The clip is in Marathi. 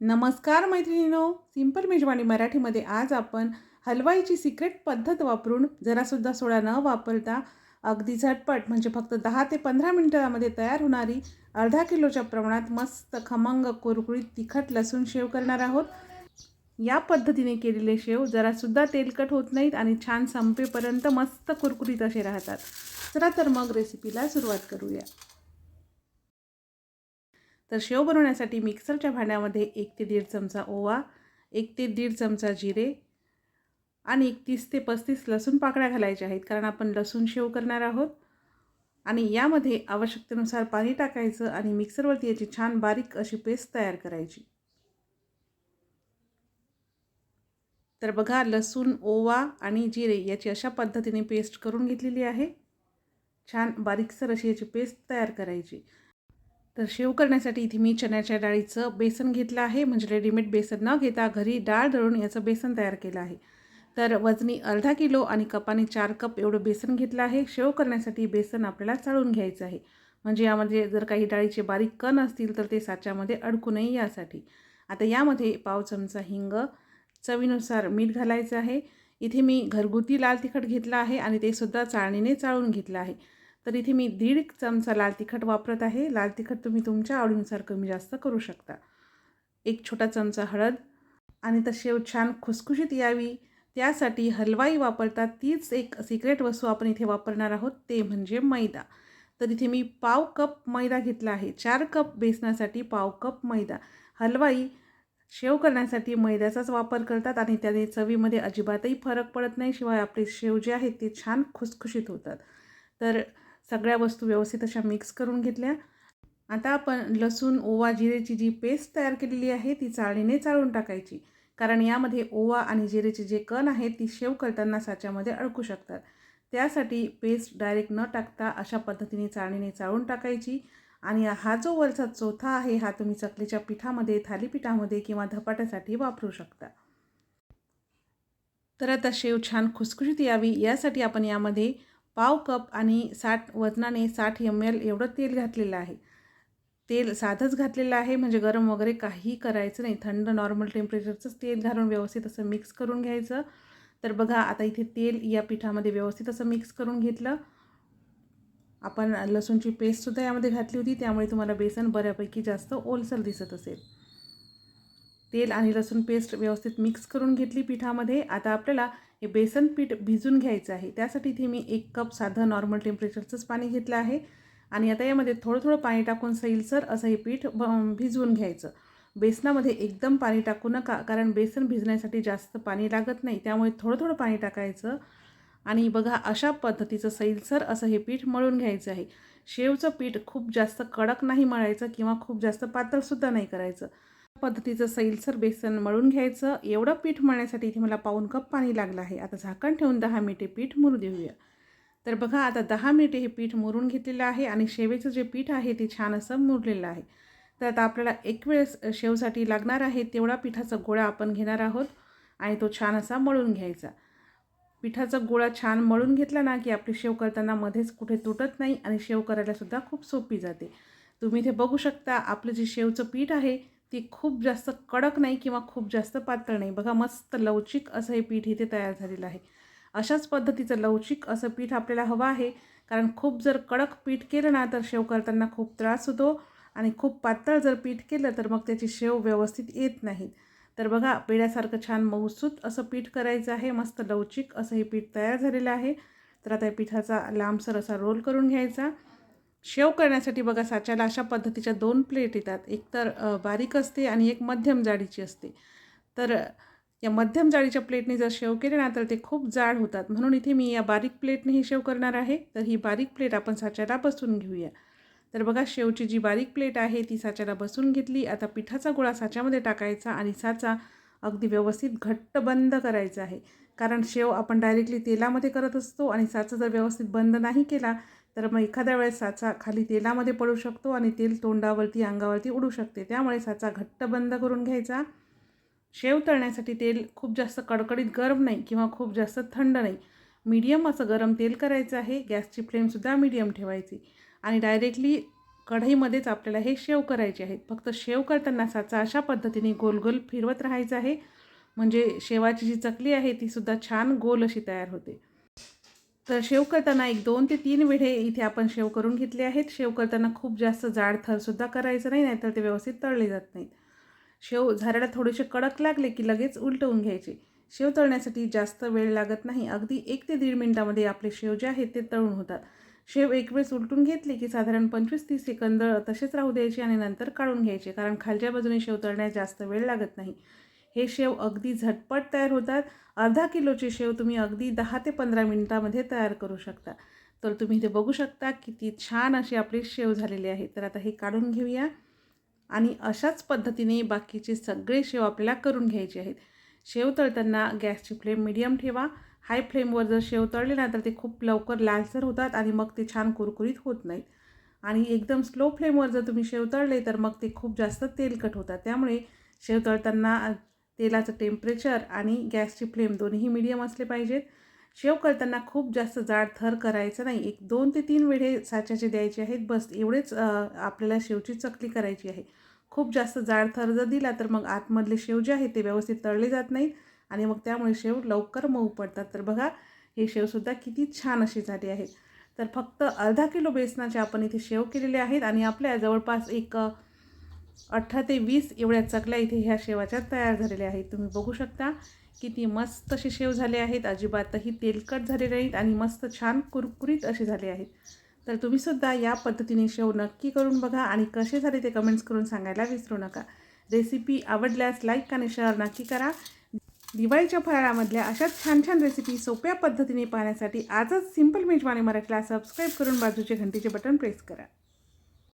नमस्कार मैत्रिणीनो सिंपल मेजवानी मराठीमध्ये आज आपण हलवाईची सिक्रेट पद्धत वापरून जरासुद्धा सोडा न वापरता अगदी झटपट म्हणजे फक्त दहा ते पंधरा मिनिटामध्ये तयार होणारी अर्धा किलोच्या प्रमाणात मस्त खमंग कुरकुरीत तिखट लसूण शेव करणार आहोत. या पद्धतीने केलेले शेव जरासुद्धा तेलकट होत नाहीत आणि छान संपेपर्यंत मस्त कुरकुरीत असे राहतात. चला तर मग रेसिपीला सुरुवात करूया. तर शेव बनवण्यासाठी मिक्सरच्या भांड्यामध्ये एक ते दीड चमचा ओवा एक ते दीड चमचा जिरे आणि एक तीस ते पस्तीस लसूण पाकळ्या घालायच्या आहेत. कारण आपण लसूण शेव करणार आहोत. आणि यामध्ये आवश्यकतेनुसार पाणी टाकायचं आणि मिक्सरवरती याची छान बारीक अशी पेस्ट तयार करायची. तर बघा लसूण ओवा आणि जिरे याची अशा पद्धतीने पेस्ट करून घेतलेली आहे. छान बारीकसर अशी याची पेस्ट तयार करायची. तर शेव करण्यासाठी इथे मी चण्याच्या डाळीचं बेसन घेतलं आहे. म्हणजे रेडीमेड बेसन न घेता घरी डाळ दळून याचं बेसन तयार केलं आहे. तर वजनी अर्धा किलो आणि कपाने चार कप एवढं बेसन घेतलं आहे. शेव करण्यासाठी बेसन आपल्याला चाळून घ्यायचं आहे. म्हणजे यामध्ये जर काही डाळीचे बारीक कण असतील तर ते साच्यामध्ये अडकू नये यासाठी. आता यामध्ये पाव चमचा हिंग चवीनुसार मीठ घालायचं आहे. इथे मी घरगुती लाल तिखट घेतलं आहे आणि ते सुद्धा चाळणीने चाळून घेतलं आहे. तर इथे मी दीड चमचा लाल तिखट वापरत आहे. लाल तिखट तुम्ही तुमच्या आवडीनुसार कमी जास्त करू शकता. एक छोटा चमचा हळद आणि तर शेव छान खुसखुशीत यावी. त्यासाठी हलवाई वापरतात. तीच एक सिक्रेट वस्तू आपण इथे वापरणार आहोत. ते म्हणजे मैदा. तर इथे मी पाव कप मैदा घेतला आहे. चार कप बेसनासाठी पाव कप मैदा. हलवाई शेव करण्यासाठी मैद्याचाच वापर करतात आणि त्याने चवीमध्ये अजिबातही फरक पडत नाही. शिवाय आपले शेव जे आहेत ते छान खुसखुशीत होतात. तर सगळ्या वस्तू व्यवस्थित अशा मिक्स करून घेतल्या. आता आपण लसूण ओवा जिरेची जी पेस्ट तयार केलेली आहे ती चाळणीने चाळून टाकायची. कारण यामध्ये ओवा आणि जिरेचे जे कण आहेत ती शेव करताना साच्यामध्ये अडकू शकतात. त्यासाठी पेस्ट डायरेक्ट न टाकता अशा पद्धतीने चाळणीने चाळून टाकायची. आणि हा जो वरचा चौथा आहे हा तुम्ही चकलीच्या पिठामध्ये थालीपीठामध्ये किंवा धपाट्यासाठी वापरू शकता. तर आता शेव छान खुसखुशीत यावी. यासाठी आपण यामध्ये पाव कप आणि साठ वजनाने साठ एम एल एवढं तेल घातलेलं आहे. तेल साधंच घातलेलं आहे म्हणजे गरम वगैरे काही करायचं नाही. थंड नॉर्मल टेम्परेचरचंच तेल घालून व्यवस्थित असं मिक्स करून घ्यायचं. तर बघा आता इथे तेल या पिठामध्ये व्यवस्थित असं मिक्स करून घेतलं. आपण लसूणची पेस्टसुद्धा यामध्ये घातली होती त्यामुळे तुम्हाला बेसन बऱ्यापैकी जास्त ओलसर दिसत असेल. तेल आणि लसूण पेस्ट व्यवस्थित मिक्स करून घेतली पिठामध्ये. आता आपल्याला हे बेसन पीठ भिजून घ्यायचं आहे. त्यासाठी इथे मी एक कप साधं नॉर्मल टेम्परेचरचंच पाणी घेतलं आहे. आणि आता यामध्ये थोडं थोडं पाणी टाकून सैलसर असं हे पीठ भिजवून घ्यायचं. बेसनामध्ये एकदम पाणी टाकू नका कारण बेसन भिजण्यासाठी जास्त पाणी लागत नाही. त्यामुळे थोडं थोडं पाणी टाकायचं. आणि बघा अशा पद्धतीचं सैलसर असं हे पीठ मळून घ्यायचं आहे. शेवचं पीठ खूप जास्त कडक नाही मळायचं किंवा खूप जास्त पातळसुद्धा नाही करायचं. पद्धतीचं सैलसर बेसन मळून घ्यायचं. एवढं पीठ मळण्यासाठी इथे मला पाऊन कप पाणी लागलं आहे. आता झाकण ठेवून दहा मिनिटे पीठ मुरू देऊया. तर बघा आता दहा मिनिटे हे पीठ मुरून घेतलेलं आहे आणि शेवेचं जे पीठ आहे ते छान असं मुरलेलं आहे. तर आता आपल्याला एक वेळेस शेवसाठी लागणार आहे तेवढा पिठाचा गोळा आपण घेणार आहोत आणि तो छान असा मळून घ्यायचा. पिठाचा गोळा छान मळून घेतला ना की आपली शेव करताना मध्येच कुठे तुटत नाही आणि शेव करायलासुद्धा खूप सोपी जाते. तुम्ही इथे बघू शकता आपलं जे शेवचं पीठ आहे ती खूप जास्त कडक नाही किंवा खूप जास्त पातळ नाही. बघा मस्त लवचिक असं हे पीठ इथे तयार झालेलं आहे. अशाच पद्धतीचं लवचिक असं पीठ आपल्याला हवं आहे. कारण खूप जर कडक पीठ केलं ना तर शेव करताना खूप त्रास होतो आणि खूप पातळ जर पीठ केलं तर मग त्याची शेव व्यवस्थित येत नाहीत तर बघा पेड्यासारखं छान मऊसूत असं पीठ करायचं आहे. मस्त लवचिक असं हे पीठ तयार झालेलं आहे. तर आता या पिठाचा लांबसर असा रोल करून घ्यायचा. शेव करण्यासाठी बघा साच्याला अशा पद्धतीच्या दोन प्लेट येतात. एक तर बारीक असते आणि एक मध्यम जाडीची असते. तर या मध्यम जाडीच्या प्लेटने जर शेव केले ना तर ते खूप जाड होतात. म्हणून इथे मी या बारीक प्लेटने ही शेव करणार आहे. तर ही बारीक प्लेट आपण साच्याला बसून घेऊया. तर बघा शेवची जी बारीक प्लेट आहे ती साच्याला बसून घेतली. आता पिठाचा गोळा साच्यामध्ये टाकायचा आणि साचा अगदी व्यवस्थित घट्ट बंद करायचा आहे. कारण शेव आपण डायरेक्टली तेलामध्ये करत असतो आणि साचा जर व्यवस्थित बंद नाही केला तर मग एखाद्या वेळेस साचा खाली तेलामध्ये पडू शकतो आणि तेल तोंडावरती अंगावरती उडू शकते. त्यामुळे साचा घट्ट बंद करून घ्यायचा. शेव तळण्यासाठी तेल खूप जास्त कडकडीत गरम नाही किंवा खूप जास्त थंड नाही. मीडियम असं गरम तेल करायचं आहे. गॅसची फ्लेमसुद्धा मीडियम ठेवायची. आणि डायरेक्टली कढईमध्येच आपल्याला हे शेव करायचे आहेत. फक्त शेव करताना साचा अशा पद्धतीने गोल गोल फिरवत राहायचं आहे. म्हणजे शेवाची जी चकली आहे ती सुद्धा छान गोल अशी तयार होते. तर शेव करताना एक दोन ते तीन वेढे इथे आपण शेव करून घेतले आहेत. शेव करताना खूप जास्त जाड थरसुद्धा करायचं नाही नाहीतर ते व्यवस्थित तळले जात नाहीत. शेव झाडाला थोडेसे कडक लागले की लगेच उलटवून घ्यायचे. शेव तळण्यासाठी जास्त वेळ लागत नाही. अगदी एक ते दीड मिनटामध्ये आपले शेव जे आहेत ते तळून होतात. शेव एक वेळेस उलटून घेतली की साधारण पंचवीस तीस सेकंद तसेच राहू द्यायचे आणि नंतर काढून घ्यायचे कारण खालच्या बाजूने शेव तळण्यास जास्त वेळ लागत नाही. हे शेव अगदी झटपट तयार होतात. अर्धा किलोचे शेव तुम्ही अगदी दहा ते पंधरा मिनटामध्ये तयार करू शकता. तर तुम्ही इथे बघू शकता किती छान अशी आपले शेव झालेली आहे. तर आता हे काढून घेऊया. आणि अशाच पद्धतीने बाकीचे सगळे शेव आपल्याला करून घ्यायचे आहेत. शेव तळताना गॅसची फ्लेम मिडियम ठेवा. हाय फ्लेमवर जर शेव तळले ना तर ते खूप लवकर लालसर होतात आणि मग ते छान कुरकुरीत होत नाहीत आणि एकदम स्लो फ्लेमवर जर तुम्ही शेव तळले तर मग ते खूप जास्त तेलकट होतात. त्यामुळे शेव तळताना तेलाचं टेम्परेचर आणि गॅसची फ्लेम दोन्ही मिडियम असले पाहिजेत. शेव करताना खूप जास्त जाड थर करायचं नाही. एक दोन ते तीन वेढे साच्याचे द्यायचे आहेत. बस एवढेच आपल्याला शेवची चकली करायची आहे. खूप जास्त जाड थर जर दिला तर मग आतमधले शेव जे आहे ते व्यवस्थित तळले जात नाहीत आणि मग त्यामुळे शेव लवकर मऊ पडतात. तर बघा हे शेवसुद्धा किती छान असे झाले आहेत. तर फक्त अर्धा किलो बेसनाचे आपण इथे शेव केलेले आहेत आणि आपल्या जवळपास एक अठरा ते वीस एवढ्या चकल्या इथे ह्या शेवाच्या तयार झालेल्या आहेत. तुम्ही बघू शकता किती मस्त असे शेव झाले आहेत. अजिबातही तेलकट झालेले नाहीत आणि मस्त छान कुरकुरीत असे झाले आहेत. तर तुम्हीसुद्धा या पद्धतीने शेव नक्की करून बघा आणि कसे झाले ते कमेंट्स करून सांगायला विसरू नका. रेसिपी आवडल्यास लाईक आणि शेअर नक्की करा. दिवाळीच्या फराळामधल्या अशाच छान छान रेसिपी सोप्या पद्धतीने पाहण्यासाठी आजच सिंपल मेजवानी मराठीला सबस्क्राईब करून बाजूचे घंटीचे बटन प्रेस करा.